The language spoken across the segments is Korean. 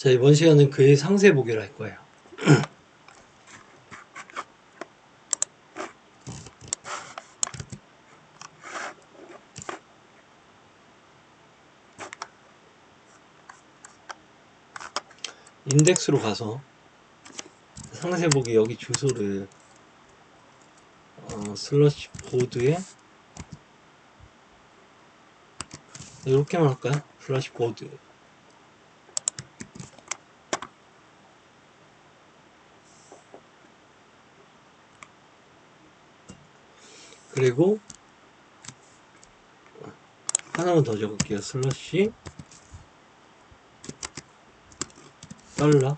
자, 이번 시간은 그의 상세 보기를 할 거예요. 인덱스로 가서 상세 보기 여기 주소를 어, 슬러시 보드에 이렇게만 할까요? 슬러시 보드 그리고 하나만 더 적을게요. 슬러시 달러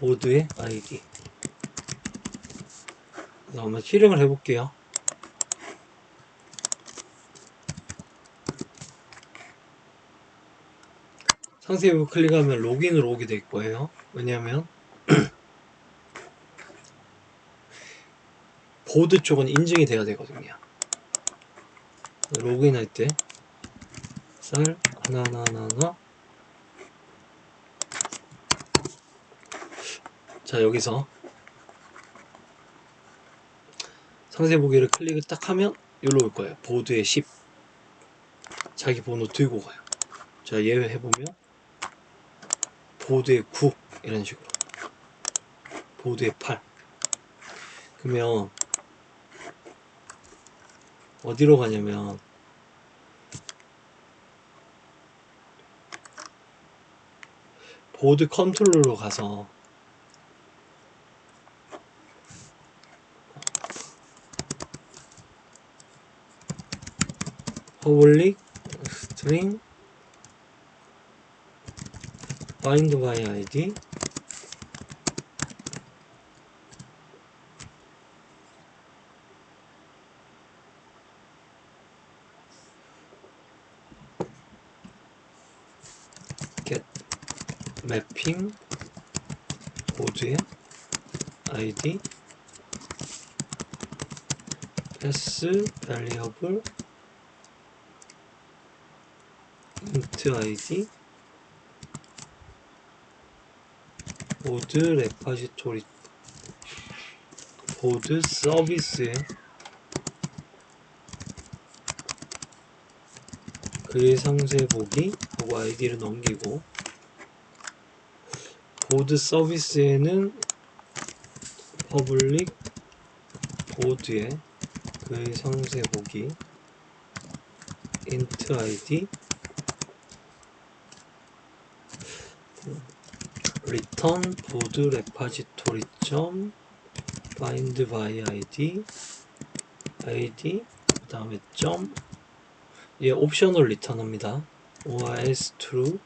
보드의 아이디 한번 실행을 해볼게요. 상세 부 클릭하면 로그인으로 오게 될 거예요. 왜냐하면 보드 쪽은 인증이 돼야 되거든요. 로그인 할 때. 쌀 하나하나 하나. 자 여기서. 상세 보기를 클릭을 딱 하면 여기로 올 거예요. 보드에 10 자기 번호 들고 가요. 자 예외 해보면 보드에 9 이런 식으로. 보드에 8 그러면 어디로 가냐면 보드 컨트롤로 가서 public string bind by id mapping 보드의 id pass variable int id 보드 레파지토리 보드 서비스에 그의 상세 보기 하고 아이디를 넘기고 보드 서비스에는 퍼블릭 보드에 그의 상세 보기 int id return 보드 레파지토리 점 find by id id 그 다음에 점. 얘 옵셔널 리턴합니다. ORS true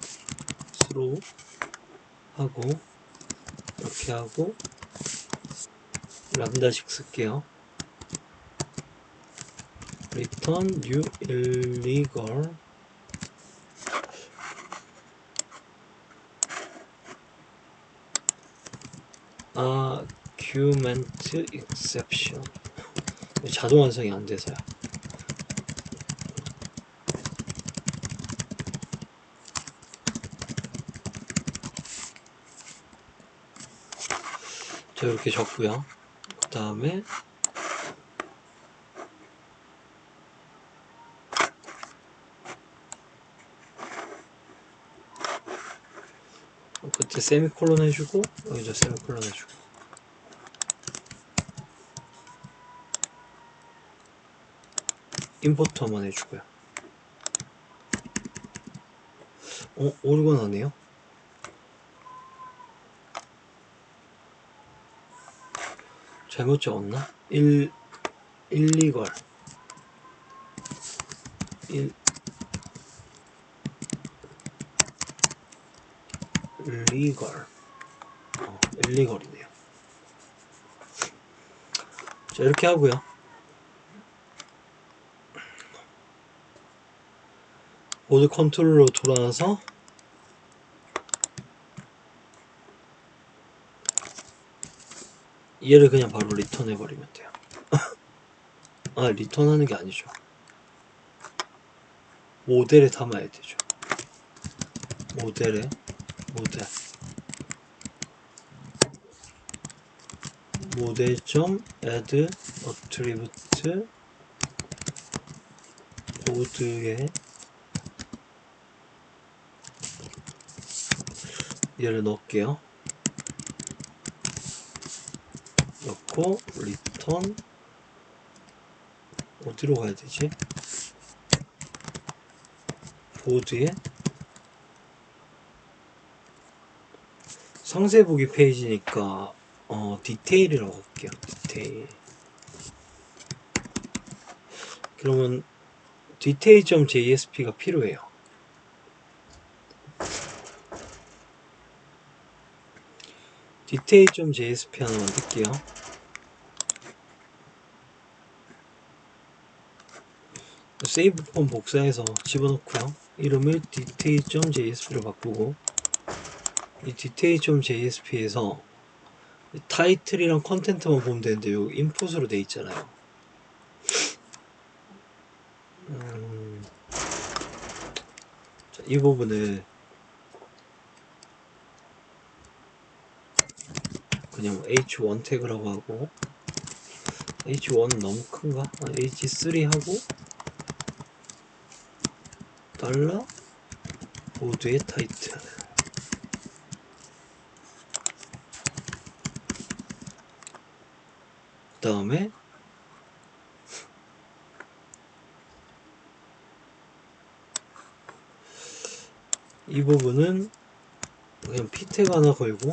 through 하고 이렇게 하고 람다식 쓸게요 return new illegal argument exception 자동 완성이 안 돼서요. 자 이렇게 적고요. 그 다음에 그때 세미콜론 해주고 여기서 세미콜론 해주고 한번 해주고요. 어, 오르곤 하네요. 잘못 적었나? 1, 일리걸. 1, 리걸. 어, 일리걸이네요. 자, 이렇게 하고요. 보드 컨트롤로 돌아와서 얘를 그냥 바로 리턴 해 버리면 돼요. 아 리턴 하는 게 아니죠. 모델에 담아야 되죠. 모델에 모델 모델 점 add attribute 보드에 얘를 넣을게요. 넣고 return 어디로 가야 되지? 보드에 상세 보기 페이지니까 어 디테일이라고 할게요. 디테일. 그러면 디테일.jsp가 필요해요. 디테일.jsp 하나 만들게요. 세이브 폼 복사해서 집어넣고요. 이름을 detail.jsp로 바꾸고 이 detail.jsp에서 타이틀이랑 컨텐트만 보면 되는데 여기 인풋으로 돼 있잖아요. 음, 자, 이 부분을 그냥 h1 태그라고 하고 h1은 너무 큰가? 아, h3 하고 달러? 보드의 타이틀. 그 다음에 이 부분은 그냥 피텍 하나 걸고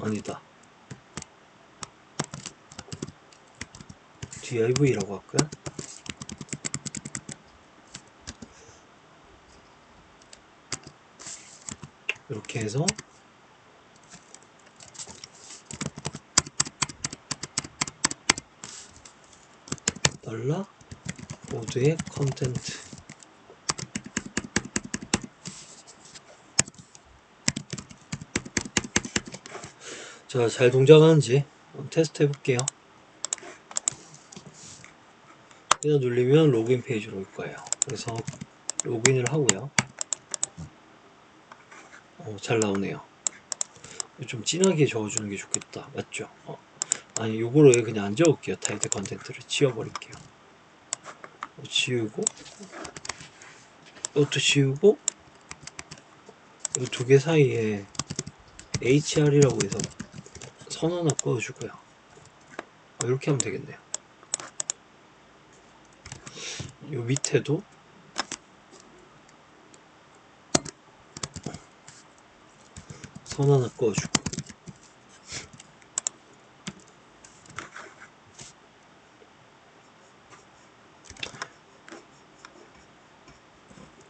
아니다. Div라고 할까요? 이렇게 해서 달러 보드의 컨텐트 자, 잘 동작하는지 테스트 해볼게요. 여기다 누르면 로그인 페이지로 올 거예요. 그래서 로그인을 하고요. 어, 잘 나오네요. 좀 진하게 적어주는 게 좋겠다. 맞죠? 어, 아니, 요거를 그냥 안 적을게요. 타이틀 컨텐트를 지워버릴게요. 어, 지우고, 이것도 지우고, 이 두 개 사이에 HR이라고 해서 선 하나 꺼주고요. 어, 이렇게 하면 되겠네요. 요 밑에도 선 하나 꺼주고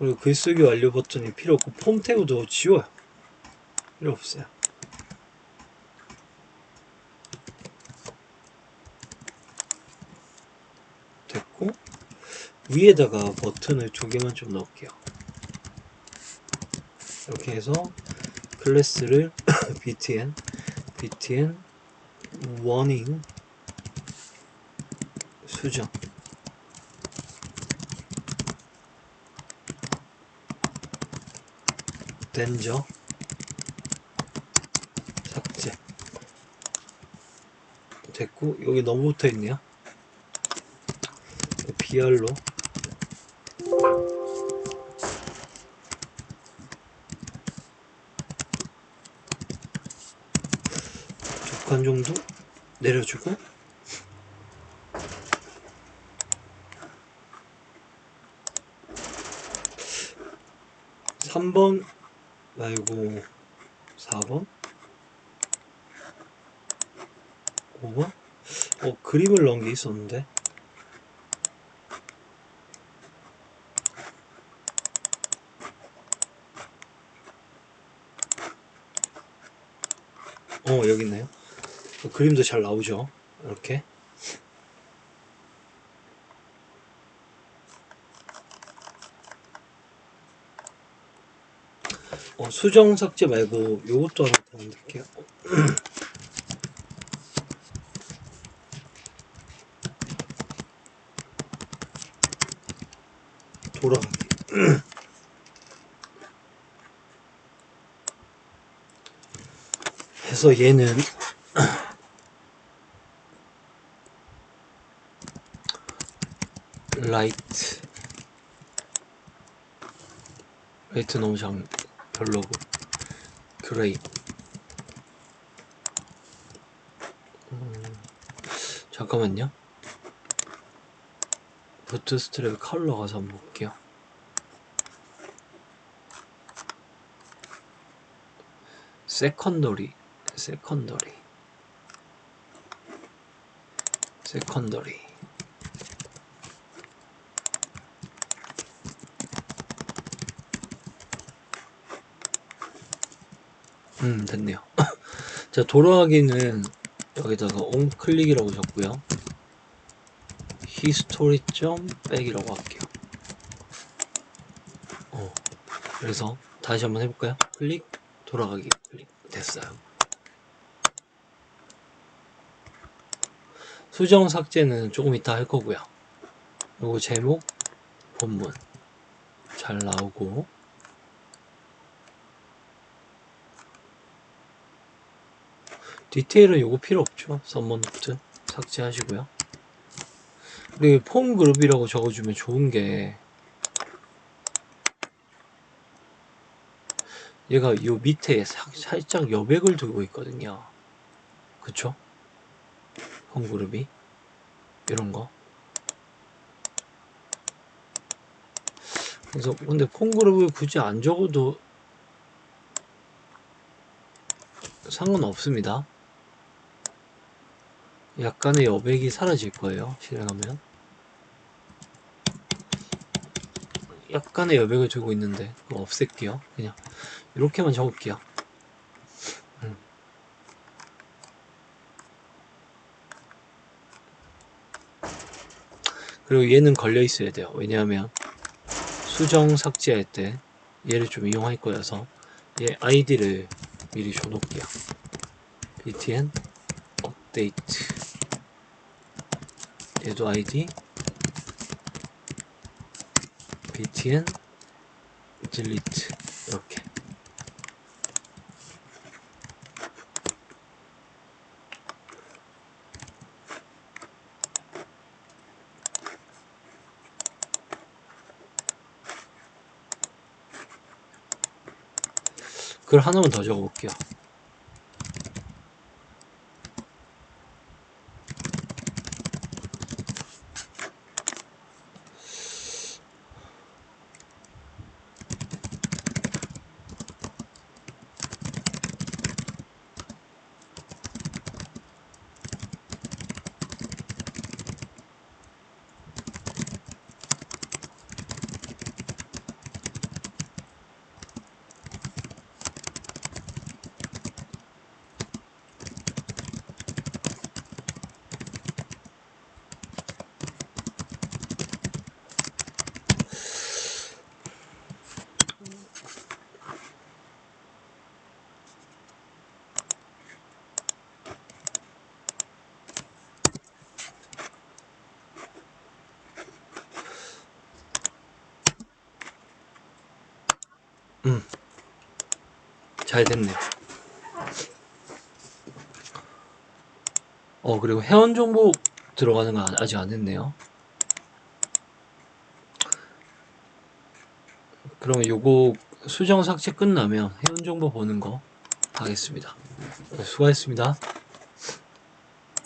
그리고 글쓰기 완료 버튼이 필요 없고 폼 태그도 지워요. 필요 없어요. 됐고 위에다가 버튼을 두 개만 좀 넣을게요. 이렇게 해서 클래스를 btn btn warning 수정. 덴저 삭제. 됐고 여기 너무 붙어 있네요. BR로 적한 정도 내려주고. 삼번 말고 4번? 5번? 어 그림을 넣은 게 있었는데. 어 여기 있네요. 어, 그 그림도 잘 나오죠. 이렇게. 어, 수정 삭제 말고 이것도 하나 더 만들게요. 돌아가기. 그래서 얘는 라이트. 라이트 너무 장 별로고. 그레이. 음, 잠깐만요. 부트스트랩 컬러 가서 한번 볼게요. 세컨더리 세컨더리. 세컨더리 음 됐네요. 자 돌아가기는 여기다가 onClick이라고 적고요. history 점 백이라고 할게요. 어 그래서 다시 한번 해볼까요? 클릭 돌아가기 클릭. 됐어요. 수정 삭제는 조금 이따 할 거고요. 요거 제목 본문. 잘 나오고 디테일은 요거 필요 없죠. 썸먼 노트 삭제하시고요. 그리고 폼 그룹이라고 적어주면 좋은 게 얘가 요 밑에 사- 살짝 여백을 두고 있거든요. 그쵸? 폼 그룹이? 이런 거. 그래서 근데 폼 그룹을 굳이 안 적어도 상관없습니다 약간의 여백이 사라질 거예요 실행하면. 약간의 여백을 두고 있는데 그거 없앨게요 그냥. 이렇게만 적을게요. 음. 그리고 얘는 걸려 있어야 돼요. 왜냐하면 수정 삭제할 때 얘를 좀 이용할 거여서 얘 아이디를 미리 줘놓을게요. Btn 업데이트 얘도 아이디. btn delete 이렇게. 그걸 하나만 더 적어볼게요 잘 됐네요. 어, 그리고 회원 정보 들어가는 거 아직 안 했네요. 그러면 요거 수정 삭제 끝나면 회원 정보 보는 거 하겠습니다. 수고하셨습니다.